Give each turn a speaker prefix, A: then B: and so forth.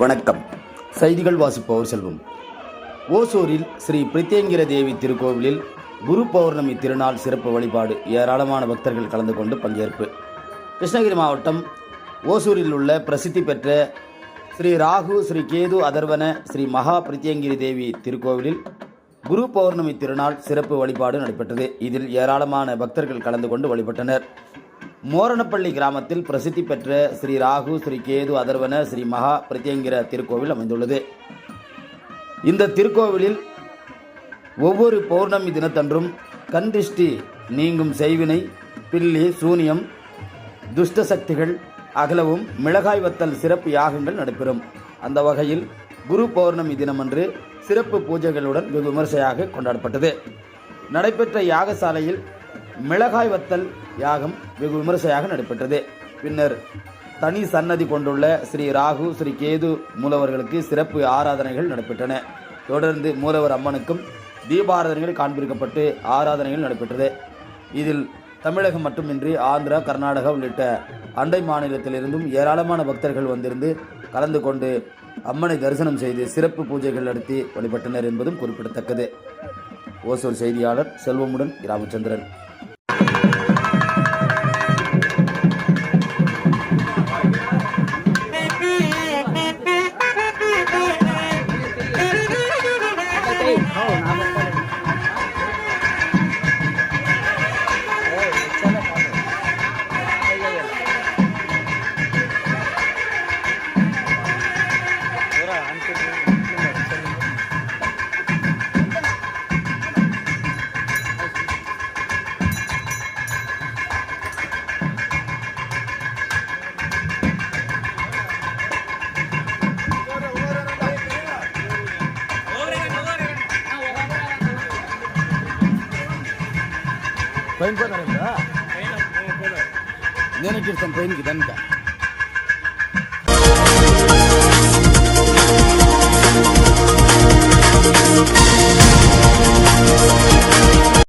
A: வணக்கம். செய்திகள் வாசிப்பவர் செல்வம். ஓசூரில் ஸ்ரீ பிரித்தேங்கிர தேவி திருக்கோவிலில் குரு பௌர்ணமி திருநாள் சிறப்பு வழிபாடு ஏராளமான பக்தர்கள் கலந்து கொண்டு பங்கேற்பு. கிருஷ்ணகிரி மாவட்டம் ஓசூரில் உள்ள பிரசித்தி பெற்ற ஸ்ரீ ராகு ஸ்ரீ கேது அதர்வன ஸ்ரீ மகா பிரித்தியங்கிரி தேவி திருக்கோவிலில் குரு பௌர்ணமி திருநாள் சிறப்பு வழிபாடு நடைபெற்றது. இதில் ஏராளமான பக்தர்கள் கலந்து கொண்டு வழிபட்டனர். மோரணப்பள்ளி கிராமத்தில் பிரசித்தி பெற்ற ஸ்ரீ ராகு ஸ்ரீ கேது அதர்வன ஸ்ரீ மகா பிரத்யங்கிற திருக்கோவில் அமைந்துள்ளது. இந்த திருக்கோவிலில் ஒவ்வொரு பௌர்ணமி தினத்தன்றும் கந்திஷ்டி நீங்கும் செய்வினை பில்லி சூனியம் துஷ்ட சக்திகள் அகலவும் மிளகாய் வத்தல் சிறப்பு யாகங்கள் நடைபெறும். அந்த வகையில் குரு பௌர்ணமி தினமன்று சிறப்பு பூஜைகளுடன் வெகு விமர்சையாக கொண்டாடப்பட்டது. நடைபெற்ற யாகசாலையில் மிளகாய் வத்தல் யாகம் வெகு விமர்சையாக நடைபெற்றது. பின்னர் தனி சன்னதி கொண்டுள்ள ஸ்ரீ ராகு ஸ்ரீ கேது மூலவர்களுக்கு சிறப்பு ஆராதனைகள் நடைபெற்றன. தொடர்ந்து மூலவர் அம்மனுக்கும் தீபாராதனைகள் காண்பிக்கப்பட்டு ஆராதனைகள் நடைபெற்றது. இதில் தமிழகம் மட்டுமின்றி ஆந்திரா கர்நாடகா உள்ளிட்ட அண்டை மாநிலத்திலிருந்தும் ஏராளமான பக்தர்கள் வந்திருந்து கலந்து கொண்டு அம்மனை தரிசனம் செய்து சிறப்பு பூஜைகள் நடத்தி வழிபட்டனர் என்பதும் குறிப்பிடத்தக்கது. ஓசூர் செய்தியாளர் செல்வமுடன் ராமச்சந்திரன் పైన పోతారా నేను ఇస్తాను పైనకి దానికి?